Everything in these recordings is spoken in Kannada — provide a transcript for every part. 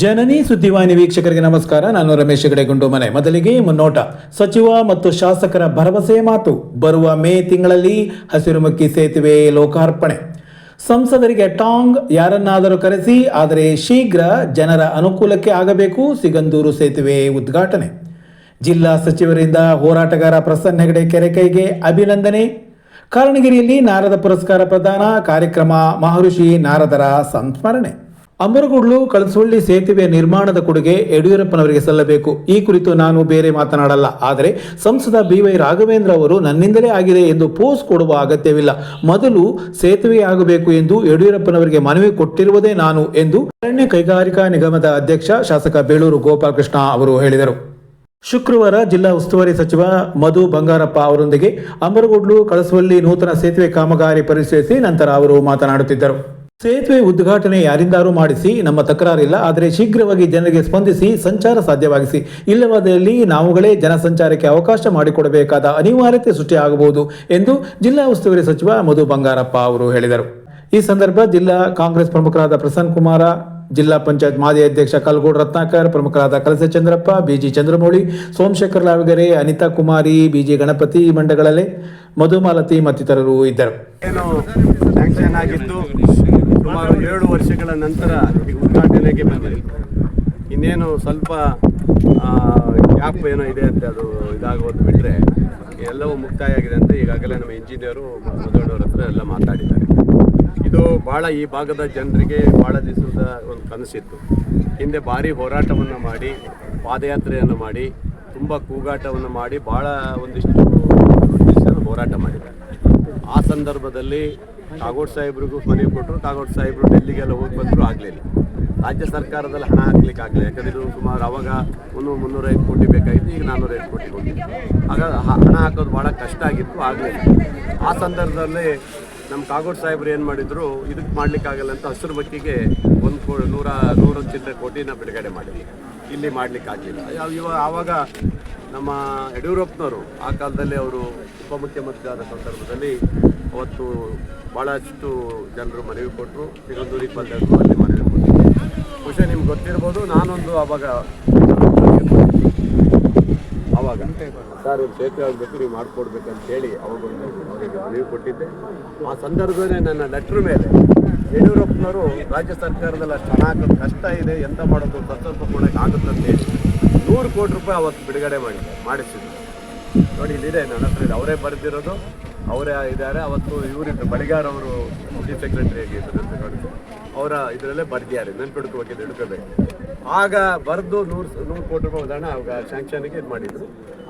ಜನನಿ ಸುದ್ದಿವಾಹಿನಿ ವೀಕ್ಷಕರಿಗೆ ನಮಸ್ಕಾರ. ನಾನು ರಮೇಶ್ ಹೆಗಡೆ ಗುಂಡುಮನೆ ಮೊದಲಿಗೆ ಮುನ್ನೋಟ. ಸಚಿವ ಮತ್ತು ಶಾಸಕರ ಭರವಸೆ ಮಾತು. ಬರುವ ಮೇ ತಿಂಗಳಲ್ಲಿ ಹಸಿರುಮುಖಿ ಸೇತುವೆ ಲೋಕಾರ್ಪಣೆ. ಸಂಸದರಿಗೆ ಟಾಂಗ್ ಯಾರನ್ನಾದರೂ ಕರೆಸಿ, ಆದರೆ ಶೀಘ್ರ ಜನರ ಅನುಕೂಲಕ್ಕೆ ಆಗಬೇಕು ಸಿಗಂದೂರು ಸೇತುವೆ ಉದ್ಘಾಟನೆ. ಜಿಲ್ಲಾ ಸಚಿವರಿಂದ ಹೋರಾಟಗಾರ ಪ್ರಸನ್ನ ಹೆಗಡೆ ಕೆರೆಕೈಗೆ ಅಭಿನಂದನೆ. ಕಾರಣಗಿರಿಯಲ್ಲಿ ನಾರದ ಪುರಸ್ಕಾರ ಪ್ರದಾನ. ಕಾರ್ಯಕ್ರಮ ಮಹರ್ಷಿ ನಾರದರ ಸಂಸ್ಮರಣೆ. ಅಮರಗುಡ್ಲು ಕಳಸೊಳ್ಳಿ ಸೇತುವೆ ನಿರ್ಮಾಣದ ಕೊಡುಗೆ ಯಡಿಯೂರಪ್ಪನವರಿಗೆ ಸಲ್ಲಬೇಕು. ಈ ಕುರಿತು ನಾನು ಬೇರೆ ಮಾತನಾಡಲ್ಲ. ಆದರೆ ಸಂಸದ ಬಿ ವೈ ರಾಘವೇಂದ್ರ ಅವರು ನನ್ನಿಂದಲೇ ಆಗಿದೆ ಎಂದು ಪೋಸ್ ಕೊಡುವ ಅಗತ್ಯವಿಲ್ಲ. ಮೊದಲು ಸೇತುವೆ ಆಗಬೇಕು ಎಂದು ಯಡಿಯೂರಪ್ಪನವರಿಗೆ ಮನವಿ ಕೊಟ್ಟಿರುವುದೇ ನಾನು ಎಂದು ಅರಣ್ಯ ಕೈಗಾರಿಕಾ ನಿಗಮದ ಅಧ್ಯಕ್ಷ ಶಾಸಕ ಬೇಳೂರು ಗೋಪಾಲಕೃಷ್ಣ ಅವರು ಹೇಳಿದರು. ಶುಕ್ರವಾರ ಜಿಲ್ಲಾ ಉಸ್ತುವಾರಿ ಸಚಿವ ಮಧು ಬಂಗಾರಪ್ಪ ಅವರೊಂದಿಗೆ ಅಮರಗುಡ್ಲು ಕಳಸುವಲ್ಲಿ ನೂತನ ಸೇತುವೆ ಕಾಮಗಾರಿ ಪರಿಶೀಲಿಸಿ ನಂತರ ಅವರು ಮಾತನಾಡುತ್ತಿದ್ದರು. ಸೇತುವೆ ಉದ್ಘಾಟನೆ ಯಾರಿಂದಾರೂ ಮಾಡಿಸಿ, ನಮ್ಮ ತಕರಾರಿಲ್ಲ. ಆದರೆ ಶೀಘ್ರವಾಗಿ ಜನರಿಗೆ ಸ್ಪಂದಿಸಿ, ಸಂಚಾರ ಸಾಧ್ಯವಾಗಿಸಿ. ಇಲ್ಲವಾದಲ್ಲಿ ನಾವುಗಳೇ ಜನಸಂಚಾರಕ್ಕೆ ಅವಕಾಶ ಮಾಡಿಕೊಡಬೇಕಾದ ಅನಿವಾರ್ಯತೆ ಸೃಷ್ಟಿಯಾಗಬಹುದು ಎಂದು ಜಿಲ್ಲಾ ಉಸ್ತುವಾರಿ ಸಚಿವ ಮಧು ಬಂಗಾರಪ್ಪ ಅವರು ಹೇಳಿದರು. ಈ ಸಂದರ್ಭ ಜಿಲ್ಲಾ ಕಾಂಗ್ರೆಸ್ ಪ್ರಮುಖರಾದ ಪ್ರಸನ್ನ ಕುಮಾರ, ಜಿಲ್ಲಾ ಪಂಚಾಯತ್ ಮಾಜಿ ಅಧ್ಯಕ್ಷ ಕಲ್ಗೋಡ್ ರತ್ನಾಕರ್, ಪ್ರಮುಖರಾದ ಕಲಸೆ ಚಂದ್ರಪ್ಪ, ಬಿಜಿ ಚಂದ್ರಮೌಳಿ, ಸೋಮಶೇಖರ್ ಲಾವಗೆರೆ, ಅನಿತಾ ಕುಮಾರಿ, ಬಿಜಿ ಗಣಪತಿ ಮಂಡಗಳಲ್ಲೇ ಮಧುಮಾಲತಿ ಮತ್ತಿತರರು ಇದ್ದರು. ಸುಮಾರು ಏಳು ವರ್ಷಗಳ ನಂತರ ಈ ಉದ್ಘಾಟನೆಗೆ ಬಂದಿದೆ. ಇನ್ನೇನು ಸ್ವಲ್ಪ ಗ್ಯಾಪ್ ಏನೋ ಇದೆ ಅಂತ ಅದು ಇದಾಗೋದು ಬಿಟ್ಟರೆ ಎಲ್ಲವೂ ಮುಕ್ತಾಯ ಆಗಿದೆ ಅಂತ ಈಗಾಗಲೇ ನಮ್ಮ ಇಂಜಿನಿಯರು ಮಧುವಣ್ಣವ್ರ ಹತ್ರ ಎಲ್ಲ ಮಾತಾಡಿದ್ದಾರೆ. ಇದು ಭಾಳ ಈ ಭಾಗದ ಜನರಿಗೆ ಭಾಳ ದಿವಸದ ಒಂದು ಕನಸಿತ್ತು. ಹಿಂದೆ ಭಾರಿ ಹೋರಾಟವನ್ನು ಮಾಡಿ, ಪಾದಯಾತ್ರೆಯನ್ನು ಮಾಡಿ, ತುಂಬ ಕೂಗಾಟವನ್ನು ಮಾಡಿ ಭಾಳ ಒಂದಿಷ್ಟು ಹೋರಾಟ ಮಾಡಿದ್ದಾರೆ. ಆ ಸಂದರ್ಭದಲ್ಲಿ ಕಾಗೋಡ್ ಸಾಹೇಬ್ರಿಗೂ ಮನವಿ ಕೊಟ್ಟರು. ಕಾಗೋಡ್ ಸಾಹೇಬ್ರು ಡೆಲ್ಲಿಗೆಲ್ಲ ಹೋಗಿ ಬಂದರೂ ಆಗಲಿಲ್ಲ. ರಾಜ್ಯ ಸರ್ಕಾರದಲ್ಲಿ ಹಣ ಹಾಕ್ಲಿಕ್ಕೆ ಆಗಲಿಲ್ಲ. ಯಾಕಂದರೆ ಇದು ಸುಮಾರು ಅವಾಗ ಮುನ್ನೂರು ಮುನ್ನೂರೈದು ಕೋಟಿ ಬೇಕಾಗಿತ್ತು, ಈಗ ನಾನ್ನೂರೈದು ಕೋಟಿ ಕೊಟ್ಟಿದ್ದು ಆಗ ಹಣ ಹಾಕೋದು ಭಾಳ ಕಷ್ಟ ಆಗಿತ್ತು, ಆಗಲಿಲ್ಲ. ಆ ಸಂದರ್ಭದಲ್ಲಿ ನಮ್ಮ ಕಾಗೋಡ್ ಸಾಹೇಬ್ರು ಏನು ಮಾಡಿದ್ರು, ಇದಕ್ಕೆ ಮಾಡಲಿಕ್ಕಾಗಲ್ಲ ಅಂತ ಹಸಿರು ಬಕ್ಕಿಗೆ ಒಂದು ಕೋ, ನೂರ ನೂರ ಚಿಲ್ಲರೆ ಕೋಟಿನ ಬಿಡುಗಡೆ ಮಾಡಿದ್ವಿ ಇಲ್ಲಿ ಮಾಡಲಿಕ್ಕಾಗಲಿಲ್ಲ ಇವಾಗ ಇವ, ಆವಾಗ ನಮ್ಮ ಯಡಿಯೂರಪ್ಪನವರು ಆ ಕಾಲದಲ್ಲಿ ಅವರು ಉಪಮುಖ್ಯಮಂತ್ರಿ ಆದ ಸಂದರ್ಭದಲ್ಲಿ ಅವತ್ತು ಭಾಳಷ್ಟು ಜನರು ಮನವಿ ಕೊಟ್ಟರು. ಸಿಗಂದೂರಿಗೆ ಬಂದರು ಅಲ್ಲಿ ಮನವಿ ಕೊಟ್ಟರು ಬಹುಶಃ ನಿಮ್ಗೆ ಗೊತ್ತಿರ್ಬೋದು, ನಾನೊಂದು ಆವಾಗ ಆವಾಗ ಸರ್, ಇವ್ರು ಸೇತುವೆ ಆಗಬೇಕು, ನೀವು ಮಾಡಿಕೊಡ್ಬೇಕಂತೇಳಿ ಅವಾಗೊಂದು ಅವರಿಗೆ ಮನವಿ ಕೊಟ್ಟಿದ್ದೆ. ಆ ಸಂದರ್ಭದಲ್ಲಿ ನನ್ನ ಲೆಟ್ರ್ ಮೇಲೆ ಯಡಿಯೂರಪ್ಪನವರು ರಾಜ್ಯ ಸರ್ಕಾರದಲ್ಲಿ ಅಷ್ಟು ಹಣ ಹಾಕೋದು ಕಷ್ಟ ಇದೆ, ಎಂತ ಮಾಡೋದು ಸ್ವಲ್ಪ ಕೊಡೋಕ್ಕೆ ಹೇಳಿ ನೂರು ಕೋಟಿ ರೂಪಾಯಿ ಅವತ್ತು ಬಿಡುಗಡೆ ಮಾಡಿದ್ದಾರೆ ಮಾಡಿಸಿದ್ರು. ನೋಡಿ, ಇಲ್ಲಿದೆ, ನನ್ನ ಹತ್ರ ಇದೆ. ಅವರೇ ಬರೆದಿರೋದು, ಅವರೇ ಇದ್ದಾರೆ. ಅವತ್ತು ಇವರಿದ್ದು ಬಳಿಗಾರ್ ಅವರು ಚೀಫ್ ಸೆಕ್ರೆಟರಿ ಆಗಿದ್ದರು ಅಂತ ನೋಡಿ. ಅವರ ಇದರಲ್ಲೇ ಬರ್ದಿದ್ದಾರೆ. ನೆನ್ಪಿಡ್ಕೋಬೇಕಿದ್ದು ಹಿಡ್ಕೋಬೇಕು. ಆಗ ಬರೆದು ನೂರು ನೂರು ಕೋಟಿ ರೂಪಾಯಿ ಉದಾಹರಣೆ ಅವಾಗ ಶಾಂಕ್ಷನ್ಗೆ ಇದು ಮಾಡಿದ್ರು.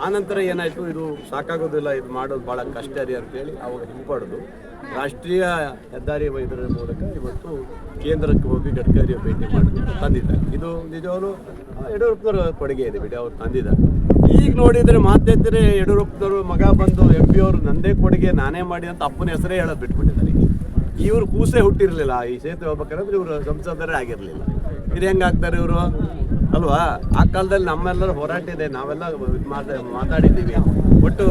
ಆನಂತರ ಏನಾಯಿತು? ಇದು ಸಾಕಾಗೋದಿಲ್ಲ. ಇದು ಮಾಡೋದು ಭಾಳ ಕಷ್ಟ ರೀ ಅಂತೇಳಿ ಅವಾಗ ಹಿಂಪಡೆದು ರಾಷ್ಟ್ರೀಯ ಹೆದ್ದಾರಿ ಇದರ ಮೂಲಕ ಇವತ್ತು ಕೇಂದ್ರಕ್ಕೆ ಹೋಗಿ ಗಡ್ಕರಿಯ ಭೇಟಿ ಮಾಡಿ ತಂದಿದ್ದಾರೆ. ಇದು ನಿಜವಾಗ್ಲೂ ಯಡಿಯೂರಪ್ಪನವರ ಕೊಡುಗೆ ಇದೆ, ಬಿಡಿ, ಅವ್ರು ತಂದಿದ್ದಾರೆ. ಈಗ ನೋಡಿದರೆ ಮಾತೆತ್ತರೆ ಯಡಿಯೂರಪ್ಪನವರು ಮಗ ಬಂದು ಎಂ ಪಿ ಅವರು ನಂದೇ ಕೊಡುಗೆ, ನಾನೇ ಮಾಡಿ ಅಂತ ಅಪ್ಪನ ಹೆಸರೇ ಹೇಳೋದು ಬಿಟ್ಬಿಟ್ಟಿದ್ದಾರೆ. ಇವರು ಕೂಸೇ ಹುಟ್ಟಿರಲಿಲ್ಲ, ಈ ಸೇತುವೆ ಹೋಗ್ಬೇಕಂದ್ರೆ ಇವರು ಸಂಸದರೇ ಆಗಿರಲಿಲ್ಲ. ಇದು ಹೆಂಗಾಗ್ತಾರೆ ಇವರು? ಅಲ್ವಾ? ಆ ಕಾಲದಲ್ಲಿ ನಮ್ಮೆಲ್ಲರೂ ಹೋರಾಟ ಇದೆ, ನಾವೆಲ್ಲ ಮಾತಾಡಿದ್ದೀವಿ. ಒಟ್ಟು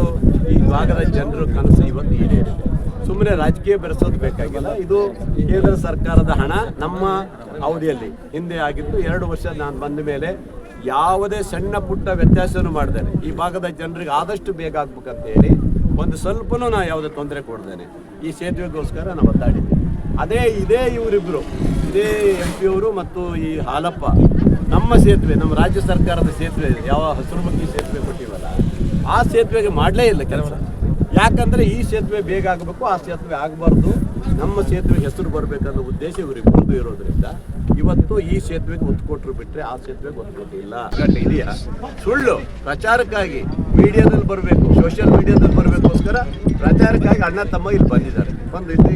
ಈ ಭಾಗದ ಜನರು ಕನಸು ಇವತ್ತು ಈಡೇರಿದೆ. ಸುಮ್ಮನೆ ರಾಜಕೀಯ ಬೆರೆಸೋದು ಬೇಕಾಗಿಲ್ಲ. ಇದು ಕೇಂದ್ರ ಸರ್ಕಾರದ ಹಣ. ನಮ್ಮ ಅವಧಿಯಲ್ಲಿ ಹಿಂದೆ ಆಗಿತ್ತು ಎರಡು ವರ್ಷ ನಾನು ಬಂದ ಮೇಲೆ ಯಾವುದೇ ಸಣ್ಣ ಪುಟ್ಟ ವ್ಯತ್ಯಾಸವನ್ನು ಮಾಡ್ದೇನೆ. ಈ ಭಾಗದ ಜನರಿಗೆ ಆದಷ್ಟು ಬೇಗ ಆಗ್ಬೇಕಂತ ಹೇಳಿ ಒಂದು ಸ್ವಲ್ಪನೂ ನಾನು ಯಾವುದೇ ತೊಂದರೆ ಕೊಡ್ದೇನೆ. ಈ ಸೇತುವೆಗೋಸ್ಕರ ನಾವು ಒತ್ತಾಡಿದ್ದೆ ಅದೇ ಇದೇ ಇವರಿಬ್ಬರು ಇದೇ ಎಂ ಪಿ ಅವರು ಮತ್ತು ಈ ಹಾಲಪ್ಪ. ನಮ್ಮ ಸೇತುವೆ, ನಮ್ಮ ರಾಜ್ಯ ಸರ್ಕಾರದ ಸೇತುವೆ, ಯಾವ ಹಸಿರುಮುಖಿ ಸೇತುವೆ ಕೊಟ್ಟಿವಲ್ಲ, ಆ ಸೇತುವೆಗೆ ಮಾಡಲೇ ಇಲ್ಲ ಕೆಲಸ. ಯಾಕಂದ್ರೆ ಈ ಸೇತುವೆ ಬೇಗ ಆಗಬೇಕು, ಆ ಸೇತುವೆ ಆಗಬಾರ್ದು. ನಮ್ಮ ಸೇತುವೆ ಹೆಸರು ಬರಬೇಕನ್ನೋ ಉದ್ದೇಶ ಇವರಿಬ್ಬರದು ಇರೋದ್ರಿಂದ ಇವತ್ತು ಈ ಸೇತುವೆಗೆ ಒತ್ತು ಕೊಟ್ಟರು ಬಿಟ್ಟರೆ ಆ ಸೇತುವೆಗೆ ಒತ್ತು ಕೊಟ್ಟಿಲ್ಲ ಇದೆಯಾ? ಸುಳ್ಳು. ಪ್ರಚಾರಕ್ಕಾಗಿ ಮೀಡಿಯಾದಲ್ಲಿ ಬರಬೇಕು ಸೋಷಿಯಲ್ ಮೀಡಿಯಾದಲ್ಲಿ ಬರಬೇಕೋಸ್ಕರ ಪ್ರಚಾರಕ್ಕಾಗಿ ಅಣ್ಣ ತಮ್ಮ ಇಲ್ಲಿ ಬಂದಿದ್ದಾರೆ. ಬಂದು ಇಲ್ಲಿ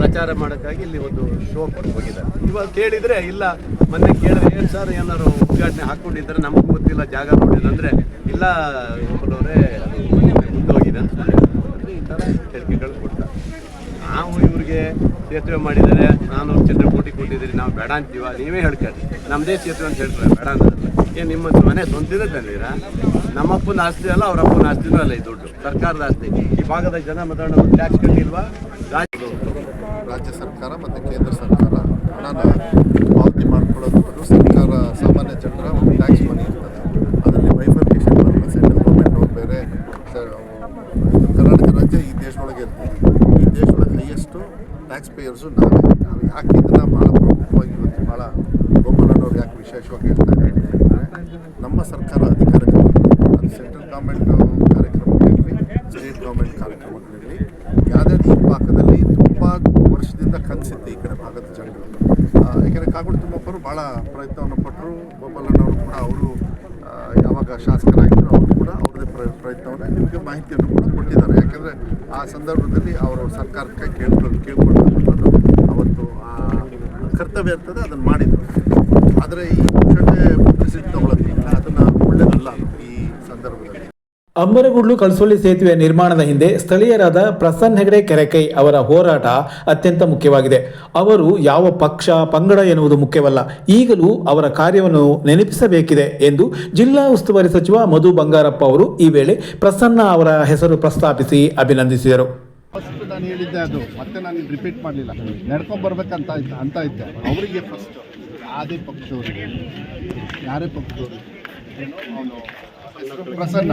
ಪ್ರಚಾರ ಮಾಡೋಕ್ಕಾಗಿ ಇಲ್ಲಿ ಒಂದು ಶೋ ಕೊಟ್ಟು ಹೋಗಿದ್ದಾರೆ. ಇವಾಗ ಕೇಳಿದ್ರೆ, ಇಲ್ಲ, ಮೊನ್ನೆ ಕೇಳಿದ್ರೆ ಏನು ಸರ್ ಏನಾದ್ರು ಉದ್ಘಾಟನೆ ಹಾಕ್ಕೊಂಡಿದ್ದಾರೆ ನಮಗೂ ಗೊತ್ತಿಲ್ಲ, ಜಾಗ ನೋಡಿದ್ರೆ ಇಲ್ಲ ಮುಂದೋಗಿದೆ ಅಂತ. ಥರ ಹೇಳಿಕೆಗಳು ಕೊಡ್ತಾರೆ. ನಾವು ಇವ್ರಿಗೆ ಸೇತುವೆ ಮಾಡಿದರೆ ನಾನು ಚಿತ್ರ ಕೋಟಿ ಕೊಟ್ಟಿದ್ದೀರಿ, ನಾವು ಬೇಡ ಅಂತೀವ? ನೀವೇ ಹೇಳ್ಕೊಳ್ಳಿ ನಮ್ಮದೇ ಸೇತುವೆ ಅಂತ ಹೇಳ್ತಾರೆ, ಬೇಡ ಅಂತ ಏನು ನಿಮ್ಮ ಮನೆ ಸ್ವಂತಿದೆ ತಂದಿರಾ? ನಮ್ಮಪ್ಪನ ಆಸ್ತಿ ಅಲ್ಲ, ಅವರಪ್ಪನ ಅಪ್ಪನ ಆಸ್ತಿನೂ ಅಲ್ಲ ಈ ದುಡ್ಡು. ಸರ್ಕಾರದ ಆಸ್ತಿ. ಈ ಭಾಗದ ಜನ ಮಾತಾಡೋ ಟ್ಯಾಕ್ಸ್ ಕಟ್ಟಿಲ್ವಾ? ರಾಜ್ಯ ರಾಜ್ಯ ಸರ್ಕಾರ ಮತ್ತು ಕೇಂದ್ರ ಸರ್ಕಾರ ಹಣನ ಪಾವತಿ ಮಾಡಿಕೊಳ್ಳೋದು ಸರ್ಕಾರ ಸಾಮಾನ್ಯ ಜನರ ಟ್ಯಾಕ್ಸ್ ಮನಿ ಇರ್ತದೆ ಅದರಲ್ಲಿ ಬೈಫರ್ಕೇಷನ್ ಬರಲ್ಲ ಸೆಂಟ್ರಲ್ ಗೌರ್ಮೆಂಟ್ ಅವ್ರು ಬೇರೆ ಸ- ಕರ್ನಾಟಕ ರಾಜ್ಯ ಈ ದೇಶದೊಳಗೆ ಇರ್ತದೆ ಈ ದೇಶದೊಳಗೆ ಹೈಯೆಸ್ಟು ಟ್ಯಾಕ್ಸ್ ಪೇಯರ್ಸು ನಾವೇ ನಾವು ಯಾಕೆ ಇದನ್ನು ಭಾಳ ಪ್ರಮುಖವಾಗಿ ಇವತ್ತು ಭಾಳ ಗೋಪಾಲಣ್ಣವ್ರು ಯಾಕೆ ವಿಶೇಷವಾಗಿ ಹೇಳ್ತಾ ಇದ್ದಾರೆ ನಮ್ಮ ಸರ್ಕಾರ. ಅದು ಸೆಂಟ್ರಲ್ ಗೌರ್ಮೆಂಟ್ ಕಾರ್ಯಕ್ರಮಗಳಿರಲಿ ಸ್ಟೇಟ್ ಗೌರ್ಮೆಂಟ್ ಕಾರ್ಯಕ್ರಮಗಳಿರಲಿ ಯಾವುದೇ ಈ ಭಾಗದಲ್ಲಿ ತುಂಬ ವರ್ಷದಿಂದ ಕನಸಿತ್ತು ಈ ಕಡೆ ಭಾಗದ ಜನರು. ಯಾಕೆಂದರೆ ಕಾಗೋಡು ತಿಮ್ಮಪ್ಪರು ಭಾಳ ಪ್ರಯತ್ನವನ್ನು ಪಟ್ಟರು ಗೋಪಾಲಣ್ಣವರು ಕೂಡ ಅವರು ಯಾವಾಗ ಶಾಸಕರಾಗಿದ್ದರು ಅವರು ಕೂಡ ಅವ್ರದ್ದೇ ಪ್ರ, ಪ್ರಯತ್ನವನ್ನು ನಿಮಗೆ ಮಾಹಿತಿಯನ್ನು ಕೂಡ ಕೊಟ್ಟಿದ್ದಾರೆ. ಯಾಕೆಂದರೆ ಆ ಸಂದರ್ಭದಲ್ಲಿ ಅವರು ಸರ್ಕಾರಕ್ಕೆ ಕೇಳ್ಕೊಂಡು ಆ ಕರ್ತವ್ಯ ಇರ್ತದೆ ಅದನ್ನು ಮಾಡಿದರು. ಆದರೆ ಈ ಪುಕ್ಷಟೆ ಪಬ್ಲಿಸಿಟಿ ತಗೊಳ್ಳೋದಿಲ್ಲ ಅದನ್ನು ಒಳ್ಳೆಯದಲ್ಲ ಈ ಸಂದರ್ಭದಲ್ಲಿ. ಅಂಬರಗುಡ್ಲು ಕಳಸೊಳ್ಳಿ ಸೇತುವೆ ನಿರ್ಮಾಣದ ಹಿಂದೆ ಸ್ಥಳೀಯರಾದ ಪ್ರಸನ್ನ ಹೆಗಡೆ ಕೆರೆಕೈ ಅವರ ಹೋರಾಟ ಅತ್ಯಂತ ಮುಖ್ಯವಾಗಿದೆ. ಅವರು ಯಾವ ಪಕ್ಷ, ಪಂಗಡ ಎನ್ನುವುದು ಮುಖ್ಯವಲ್ಲ, ಈಗಲೂ ಅವರ ಕಾರ್ಯವನ್ನು ನೆನಪಿಸಬೇಕಿದೆ ಎಂದು ಜಿಲ್ಲಾ ಉಸ್ತುವಾರಿ ಸಚಿವ ಮಧು ಬಂಗಾರಪ್ಪ ಅವರು ಈ ವೇಳೆ ಪ್ರಸನ್ನ ಅವರ ಹೆಸರು ಪ್ರಸ್ತಾಪಿಸಿ ಅಭಿನಂದಿಸಿದರು. ಫಸ್ಟ್ ನಾನು ಹೇಳಿದ್ದೆ ಅದು ಮತ್ತೆ ನಾನು ರಿಪೀಟ್ ಮಾಡಲಿಲ್ಲ. ನಡ್ಕೊಂಡು ಬರ್ಬೇಕಂತ ಅಂತ ಇದ್ದೆ. ಅವರಿಗೆ ಫಸ್ಟ್ ಯಾವುದೇ ಪಕ್ಷದವರಿಗೆ ಯಾರೇ ಪಕ್ಷದವರು ಅವನು ಪ್ರಸನ್ನ.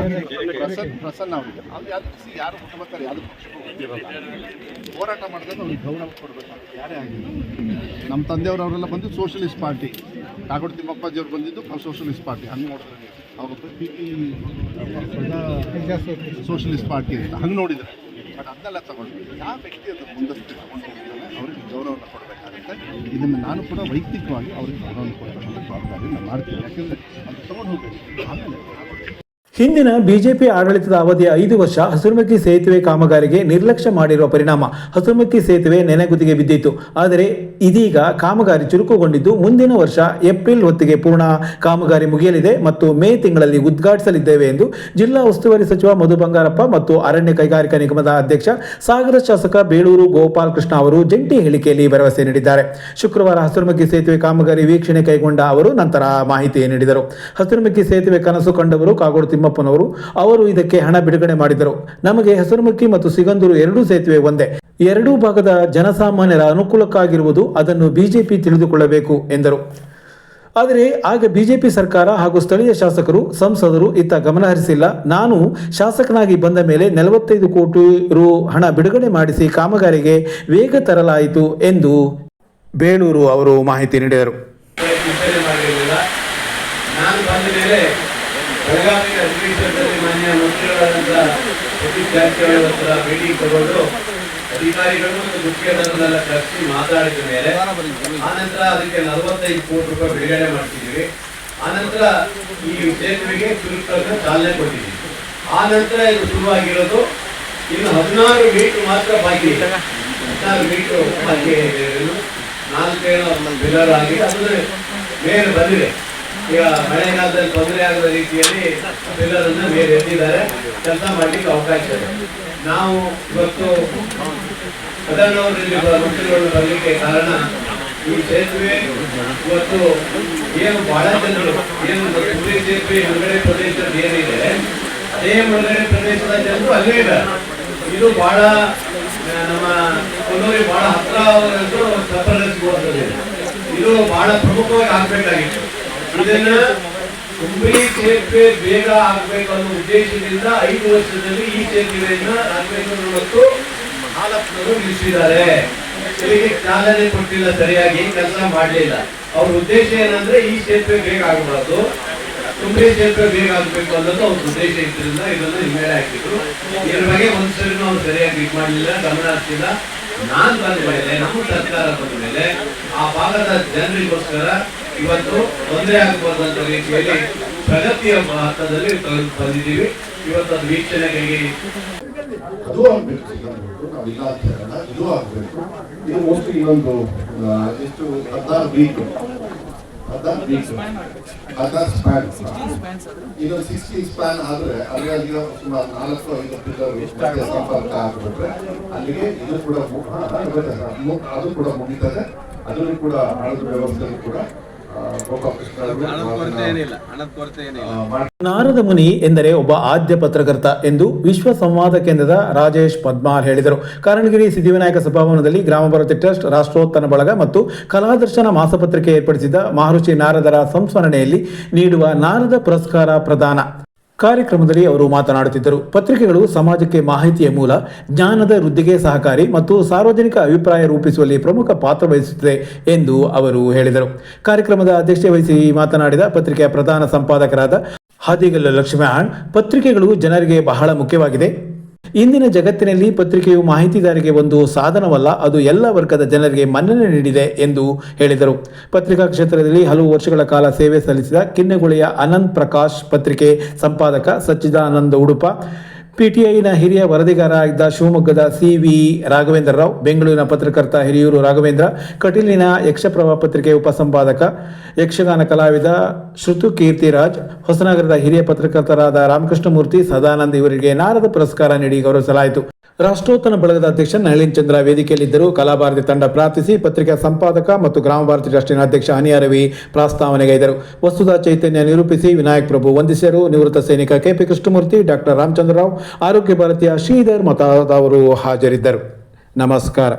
ಪ್ರಸನ್ನ ಪ್ರಸನ್ನ ಅವರಿಗೆ. ಅವ್ರು ಯಾರು ಯಾರು ಹುಟ್ಟಬೇಕಾದ್ರೆ ಯಾವುದು ಪಕ್ಷಕ್ಕೂ ಗೊತ್ತಿರಲ್ಲ ಹೋರಾಟ ಮಾಡಿದಾಗ ಅವ್ರಿಗೆ ಗೌರವ ಕೊಡಬೇಕು. ಯಾರೇ ಆಗಿಲ್ಲ ನಮ್ಮ ತಂದೆಯವರು ಅವರೆಲ್ಲ ಬಂದು ಸೋಷಲಿಸ್ಟ್ ಪಾರ್ಟಿ ಕಾಗೋಡು ತಿಮ್ಮಪ್ಪಾಜಿಯವ್ರು ಬಂದಿದ್ದು ಸೋಷಲಿಸ್ಟ್ ಪಾರ್ಟಿ ಹಂಗೆ ನೋಡಿದ್ರೆ. ಅವರು ಅವಾಗ ಪಿ ಪಿ ಸೋಷಲಿಸ್ಟ್ ಪಾರ್ಟಿ ಅಂತ. ಹಂಗೆ ನೋಡಿದ್ರೆ. ಬಟ್ ಅದನ್ನೆಲ್ಲ ತಗೊಂಡು ಯಾವ ವ್ಯಕ್ತಿ ಅದು ಮುಂದಕ್ಕೆ ತಗೊಂಡು ಹೋಗ್ತಾನೆ, ಅವ್ರಿಗೆ ಗೌರವನ ಕೊಡಬೇಕಾಗುತ್ತೆ. ಇದನ್ನು ನಾನು ಕೂಡ ವೈಯಕ್ತಿಕವಾಗಿ ಅವ್ರಿಗೆ ಗೌರವನ ಕೊಡ್ತಕ್ಕಂಥ ಜವಾಬ್ದಾರಿ ನಾನು ಮಾಡ್ತೀನಿ. ಯಾಕೆಂದರೆ ಅದು ತಗೊಂಡು ಹೋಗಬೇಕು. ಆಮೇಲೆ ಹಿಂದಿನ ಬಿಜೆಪಿ ಆಡಳಿತದ ಅವಧಿಯ ಐದು ವರ್ಷ ಹಸುರುಮಕ್ಕಿ ಸೇತುವೆ ಕಾಮಗಾರಿಗೆ ನಿರ್ಲಕ್ಷ್ಯ ಮಾಡಿರುವ ಪರಿಣಾಮ ಹಸುರುಮಕ್ಕಿ ಸೇತುವೆ ನೆನೆಗುದಿಗೆ ಬಿದ್ದಿತ್ತು. ಆದರೆ ಇದೀಗ ಕಾಮಗಾರಿ ಚುರುಕುಗೊಂಡಿದ್ದು ಮುಂದಿನ ವರ್ಷ ಏಪ್ರಿಲ್ ಹೊತ್ತಿಗೆ ಪೂರ್ಣ ಕಾಮಗಾರಿ ಮುಗಿಯಲಿದೆ ಮತ್ತು ಮೇ ತಿಂಗಳಲ್ಲಿ ಉದ್ಘಾಟಿಸಲಿದ್ದೇವೆ ಎಂದು ಜಿಲ್ಲಾ ಉಸ್ತುವಾರಿ ಸಚಿವ ಮಧು ಬಂಗಾರಪ್ಪ ಮತ್ತು ಅರಣ್ಯ ಕೈಗಾರಿಕಾ ನಿಗಮದ ಅಧ್ಯಕ್ಷ ಸಾಗರ ಶಾಸಕ ಬೇಳೂರು ಗೋಪಾಲ್ ಕೃಷ್ಣ ಅವರು ಜಂಟಿ ಹೇಳಿಕೆಯಲ್ಲಿ ಭರವಸೆ ನೀಡಿದ್ದಾರೆ. ಶುಕ್ರವಾರ ಹಸುರುಮಕ್ಕಿ ಸೇತುವೆ ಕಾಮಗಾರಿ ವೀಕ್ಷಣೆ ಕೈಗೊಂಡ ಅವರು ನಂತರ ಮಾಹಿತಿ ನೀಡಿದರು. ಹಸುರುಮಕ್ಕಿ ಸೇತುವೆ ಕನಸು ಕಂಡವರು ಕಾಗೋಡು ತಿಮ್ಮಪ್ಪನವರು ಅವರು ಇದಕ್ಕೆ ಹಣ ಬಿಡುಗಡೆ ಮಾಡಿದರು. ನಮಗೆ ಹೆಸರುಮಕ್ಕಿ ಮತ್ತು ಸಿಗಂದೂರು ಎರಡೂ ಸೇತುವೆ ಒಂದೇ. ಎರಡೂ ಭಾಗದ ಜನಸಾಮಾನ್ಯರ ಅನುಕೂಲಕ್ಕಾಗಿರುವುದು ಅದನ್ನು ಬಿಜೆಪಿ ತಿಳಿದುಕೊಳ್ಳಬೇಕು, ಎಂದರು. ಆದರೆ ಆಗ ಬಿಜೆಪಿ ಸರ್ಕಾರ ಹಾಗೂ ಸ್ಥಳೀಯ ಶಾಸಕರು, ಸಂಸದರು ಇತ್ತ ಗಮನಹರಿಸಿಲ್ಲ ನಾನು ಶಾಸಕನಾಗಿ ಬಂದ ಮೇಲೆ ನಲವತ್ತೈದು ಕೋಟಿ ರು ಹಣ ಬಿಡುಗಡೆ ಮಾಡಿಸಿ ಕಾಮಗಾರಿಗೆ ವೇಗ ತರಲಾಯಿತು ಎಂದು ಬೇಳೂರು ಅವರು ಮಾಹಿತಿ ನೀಡಿದರು. ಬೆಳಗಾವಿ ಅಧಿವೇಶನದಲ್ಲಿ ಮಾನ್ಯ ಮಂತ್ರಿಗಳಾದಂಥ ಸತೀಶ್ ಜಾರಕಿಹೊಳಿ ಹತ್ರ ಭೇಟಿ ತಗೊಂಡು ಅಧಿಕಾರಿಗಳು ಮತ್ತು ಮುಖ್ಯಸ್ಥರನ್ನೆಲ್ಲ ಕರೆಸಿ ಮಾತಾಡಿದ ಮೇಲೆ ಆನಂತರ ಅದಕ್ಕೆ ನಲವತ್ತೈದು ಕೋಟಿ ರೂಪಾಯಿ ಬಿಡುಗಡೆ ಮಾಡ್ತಿದ್ದೀವಿ. ಆನಂತರ ಈ ಸೇತುವೆಗೆ ಚುರುಕಾಗಿ ಚಾಲನೆ ಕೊಟ್ಟಿದ್ದೀವಿ. ಆನಂತರ ನಂತರ ಇದು ಶುರುವಾಗಿರೋದು ಇನ್ನು ಹದಿನಾರು ಮೀಟರ್ ಮಾತ್ರ ಬಾಕಿ ಹದಿನಾರು ಮೀಟರ್ ಬಾಕಿ. ನಾಲ್ಕೇನೋ ಪಿಲ್ಲರ್ ಆಗಿ ಅದನ್ನು ಮೇಲೆ ಬಂದಿದೆ. ಈಗ ಮಳೆಗಾಲದಲ್ಲಿ ತೊಂದರೆ ಆಗದ ರೀತಿಯಲ್ಲಿ ಎಲ್ಲರನ್ನ ಮೇಲೆ ಎತ್ತಿದ್ದಾರೆ. ಕೆಲಸ ಮಾಡ್ಲಿಕ್ಕೆ ಅವಕಾಶ ಇದೆ. ನಾವು ಇವತ್ತು ಪ್ರಧಾನಮಂತ್ರಿ ಮಂತ್ರಿಗಳು ಬರಲಿಕ್ಕೆ ಕಾರಣ ಈ ಸೇತುವೆ ಇವತ್ತು ಏನು ಬಹಳ ಜನರು, ಏನು ಹುಬ್ಳಿ ಸೇತುವೆ ಮುಳುಗಡೆ ಪ್ರದೇಶದ ಏನಿದೆ, ಅದೇ ಮುಳುಗಡೆ ಪ್ರದೇಶದ ಜನರು ಅಲ್ಲೇ ಇದ್ದಾರೆ. ಇದು ಬಹಳ, ನಮ್ಮ ಕೊಲ್ಲೂರಿಗೆ ಬಹಳ ಹತ್ರ ಸಫಲಗೊಳ್ತದೆ ಇದು ಬಹಳ ಪ್ರಮುಖವಾಗಿ ಆಗ್ಬೇಕಾಗಿತ್ತು ಇದನ್ನ ತುಂಬಿ ಸೇತುವೆ ಬೇಗ ಆಗ್ಬೇಕು ಅನ್ನೋ ಉದ್ದೇಶದಿಂದ ಐದು ವರ್ಷದಲ್ಲಿ ಈ ಸೇತುವೆಯನ್ನ ರಾಘವೇಂದ್ರ ಮತ್ತು ಹಾಲಪ್ಪನವರು ನಿಲ್ಲಿಸಿದ್ದಾರೆ. ಇದಕ್ಕೆ ಚಾಲನೆ ಕೊಟ್ಟಿಲ್ಲ, ಸರಿಯಾಗಿ ಕೆಲಸ ಮಾಡಲಿಲ್ಲ ಅವ್ರ ಉದ್ದೇಶ ಏನಂದ್ರೆ ಈ ಸೇತುವೆ ಬೇಗ ಆಗಬಾರ್ದು. ತುಂಬಿ ಸೇತುವೆ ಬೇಗ ಆಗ್ಬೇಕು ಅನ್ನೋದು ಅವ್ರ ಉದ್ದೇಶ ಇದ್ರಿಂದ ಇದನ್ನು ಹಿನ್ನೆಲೆ ಹಾಕಿದ್ರು. ಇದ್ರ ಬಗ್ಗೆ ಒಂದ್ಸರಿನೂ ಅವ್ರು ಸರಿಯಾಗಿ ಇದು ಮಾಡಲಿಲ್ಲ, ಗಮನ ಹರಿಸಿಲ್ಲ. ನಾನ್ ಬಂದ ಮೇಲೆ, ನಮ್ಮ ಸರ್ಕಾರ ಬಂದ ಮೇಲೆ ಆ ಭಾಗದ ಜನರಿಗೋಸ್ಕರ ಇವತ್ತು ತೊಂದರೆ ಆಗಬಾರ್ದಂತ ರೀತಿಯಲ್ಲಿ ಪ್ರಗತಿಯ ತೆಗೆದು ಬಂದಿದ್ದೀವಿ ಇವತ್ತು ಅದು ವೀಕ್ಷಣೆಗೆ ಅದು ಆಗಬೇಕು. ನಾವು ಇಲ್ಲ ಇದು ಆಗಬೇಕು. ಇದು ಮೋಸ್ಟ್ಲಿ ಇನ್ನೊಂದು ಎಷ್ಟು, ಹದಿನಾರು ವೀಕ್ ಹದಿನಾರು ವೀಕ್ ಹದಿನಾರು ಸ್ಪ್ಯಾನ್ ಇನ್ನೊಂದು ಸಿಕ್ಸ್ಟೀನ್ ಸ್ಪ್ಯಾನ್ ಆದರೆ ಅಲ್ಲಿಗೆ ಸುಮಾರು ನಾಲ್ಕು, ಐದು ಪಿಲ್ಲರ್ ಸಂಪರ್ಕ ಆಗ್ಬಿಟ್ರೆ ಅಲ್ಲಿಗೆ ಇದು ಕೂಡ ಅದು ಕೂಡ ಮುಗಿತದೆ. ಅದನ್ನು ಕೂಡ ಹಣದ ವ್ಯವಸ್ಥೆ ಕೂಡ ನಾರದ ಮುನಿ ಎಂದರೆ ಒಬ್ಬ ಆದ್ಯ ಪತ್ರಕರ್ತ ಎಂದು ವಿಶ್ವ ಸಂವಾದ ಕೇಂದ್ರದ ರಾಜೇಶ್ ಪದ್ಮಾರ್ ಹೇಳಿದರು. ಕಾರಣಗಿರಿ ಸಿದ್ಧಿವಿನಾಯಕ ಸಭಾಭವನದಲ್ಲಿ ಗ್ರಾಮ ಭಾರತಿ ಟ್ರಸ್ಟ್ ರಾಷ್ಟ್ರೋತ್ಥಾನ ಬಳಗ ಮತ್ತು ಕಲಾದರ್ಶನ ಮಾಸಪತ್ರಿಕೆ ಏರ್ಪಡಿಸಿದ ಮಹರ್ಷಿ ನಾರದರ ಸಂಸ್ಮರಣೆಯಲ್ಲಿ ನೀಡುವ ನಾರದ ಪುರಸ್ಕಾರ ಪ್ರದಾನ. ಕಾರ್ಯಕ್ರಮದಲ್ಲಿ ಅವರು ಮಾತನಾಡುತ್ತಿದ್ದರು. ಪತ್ರಿಕೆಗಳು ಸಮಾಜಕ್ಕೆ ಮಾಹಿತಿಯ ಮೂಲ, ಜ್ಞಾನದ ವೃದ್ಧಿಗೆ ಸಹಕಾರಿ ಮತ್ತು ಸಾರ್ವಜನಿಕ ಅಭಿಪ್ರಾಯ ರೂಪಿಸುವಲ್ಲಿ ಪ್ರಮುಖ ಪಾತ್ರ ವಹಿಸುತ್ತದೆ ಎಂದು ಅವರು ಹೇಳಿದರು. ಕಾರ್ಯಕ್ರಮದ ಅಧ್ಯಕ್ಷತೆ ವಹಿಸಿ ಮಾತನಾಡಿದ ಪತ್ರಿಕೆಯ ಪ್ರಧಾನ ಸಂಪಾದಕರಾದ ಹಾದಿಗಲ್ಲ ಲಕ್ಷ್ಮೀ ಪತ್ರಿಕೆಗಳು ಜನರಿಗೆ ಬಹಳ ಮುಖ್ಯವಾಗಿದೆ. ಇಂದಿನ ಜಗತ್ತಿನಲ್ಲಿ ಪತ್ರಿಕೆಯು ಮಾಹಿತಿದಾರಿಗೆ ಒಂದು ಸಾಧನವಲ್ಲ, ಅದು ಎಲ್ಲ ವರ್ಗದ ಜನರಿಗೆ ಮನ್ನಣೆ ನೀಡಿದೆ ಎಂದು ಹೇಳಿದರು. ಪತ್ರಿಕಾ ಕ್ಷೇತ್ರದಲ್ಲಿ ಹಲವು ವರ್ಷಗಳ ಕಾಲ ಸೇವೆ ಸಲ್ಲಿಸಿದ ಕಿನ್ನೆಗುಳಿಯ ಅನಂತ್ ಪ್ರಕಾಶ್ ಪತ್ರಿಕೆ ಸಂಪಾದಕ ಸಚ್ಚಿದಾನಂದ ಉಡುಪ ಪಿಟಿಐನ ಹಿರಿಯ ವರದಿಗಾರ ಇದ್ದ ಶಿವಮೊಗ್ಗದ ಸಿ ವಿ ರಾಘವೇಂದ್ರ ರಾವ್, ಬೆಂಗಳೂರಿನ ಪತ್ರಕರ್ತ ಹಿರಿಯೂರು ರಾಘವೇಂದ್ರ, ಕಟೀಲಿನ ಯಕ್ಷಪ್ರಭ ಪತ್ರಿಕೆ ಉಪಸಂಪಾದಕ, ಯಕ್ಷಗಾನ ಕಲಾವಿದ ಶ್ರುತು ಕೀರ್ತಿರಾಜ್ ಹೊಸನಗರದ ಹಿರಿಯ ಪತ್ರಕರ್ತರಾದ ರಾಮಕೃಷ್ಣಮೂರ್ತಿ ಸದಾನಂದ್ ಇವರಿಗೆ ನಾರದ ಪುರಸ್ಕಾರ ನೀಡಿ ಗೌರವಿಸಲಾಯಿತು. ರಾಷ್ಟ್ರೋತ್ಥಾನ ಬಳಗದ ಅಧ್ಯಕ್ಷ ನಳಿನ್ ಚಂದ್ರ ವೇದಿಕೆಯಲ್ಲಿದ್ದರು ಕಲಾಭಾರತಿ ತಂಡ ಪ್ರಾರ್ಥಿಸಿ ಪತ್ರಿಕಾ ಸಂಪಾದಕ ಮತ್ತು ಗ್ರಾಮ ಭಾರತಿ ಟ್ರಸ್ಟಿನ ಅಧ್ಯಕ್ಷ ಅನಿಯ ರವಿ ಪ್ರಾಸ್ತಾವನೆಗೈದರು ವಸ್ತುತ ಚೈತನ್ಯ ನಿರೂಪಿಸಿ ವಿನಾಯಕ್ ಪ್ರಭು ವಂದಿಸಿದರು. ನಿವೃತ್ತ ಸೈನಿಕ ಕೆಪಿ ಕೃಷ್ಣಮೂರ್ತಿ ಡಾಕ್ಟರ್ ರಾಮಚಂದ್ರರಾವ್ ಆರೋಗ್ಯ ಭಾರತೀಯ ಶ್ರೀಧರ್ ಮತಾದವರು ಹಾಜರಿದ್ದರು. ನಮಸ್ಕಾರ.